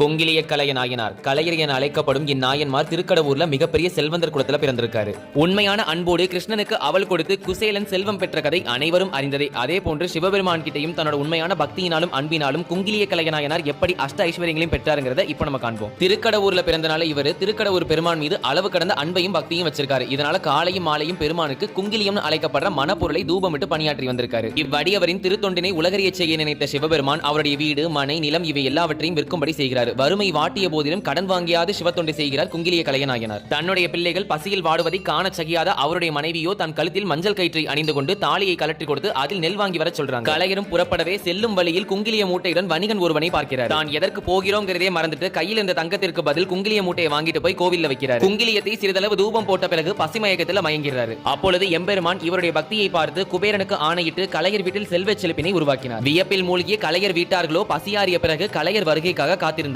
கொங்கிலிய கலைய நாயனார் கலையர் என அழைக்கப்படும் இந்நாயன்மார் திருக்கடவுர்ல மிகப்பெரிய செல்வந்தர் குலத்துல பிறந்திருக்காரு. உண்மையான அன்போடு கிருஷ்ணனுக்கு அவள் கொடுத்து குசேலன் செல்வம் பெற்ற கதை அனைவரும் அறிந்ததே. அதே போன்று சிவபெருமான் கிட்டையும் தன்னோட உண்மையான பக்தியினாலும் அன்பினாலும் குங்கிலிய கலைய நாயனார் எப்படி அஷ்ட ஐஸ்வர்யங்களையும் பெற்றாருங்கிறத இப்ப நம்ம காண்போம். திருக்கடவுர்ல பிறந்தனால இவர் திருக்கடவுர் பெருமான் மீது அளவு கடந்த அன்பையும் பக்தியும் வச்சிருக்காரு. இதனால காலையும் மாலையும் பெருமானுக்கு குங்கிலியம்னு அழைக்கப்படுற மனப்பொருளை தூபமிட்டு பணியாற்றி வந்திருக்காரு. இவ்வடியவரின் திருத்தொண்டினை உலகறிய செய்ய நினைத்த சிவபெருமான் அவருடைய வீடு மனை நிலம் இவை எல்லாவற்றையும் விற்கும்படி செய்கிறார். வறுமை வாட்டிய போதிலும் கடன் வாங்கியாது சிவத்தொண்டை செய்கிறார் குங்கிலிய கலையனாகினார் தன்னுடைய பிள்ளைகள் பசியில் வாடுவதை காணச் சகியாத அவருடைய மனைவியோ தன் கழுத்தில் மஞ்சள் கயிற்றை அணிந்து கொண்டு தாலியை கலட்டி கொடுத்து அதில் நெல் வாங்கி வர சொல்றாங்க. கலையரும் புறப்படவே செல்லும் வழியில் குங்கிலிய மூட்டையுடன் வணிகன் ஒருவனை பார்க்கிறார். தான் எதற்கு போகிறோங்கிறதே மறந்துட்டு கையில் இருந்த தங்கத்திற்கு பதில் குங்கிலிய மூட்டையை வாங்கிட்டு போய் கோவில்ல வைக்கிறார். குங்கிலியத்தை சிறிதளவு தூபம் போட்ட பிறகு பசிமயக்கத்தில் மயங்கிறார். அப்பொழுது எம்பெருமான் இவருடைய பக்தியை பார்த்து குபேரனுக்கு ஆணையிட்டு கலையர் வீட்டில் செல்வச் செழிப்பினை உருவாக்கினார். வியப்பில் மூழ்கிய கலையர் வீட்டார்களோ பசியாறிய பிறகு கலையர் வருகைக்காக காத்திருந்த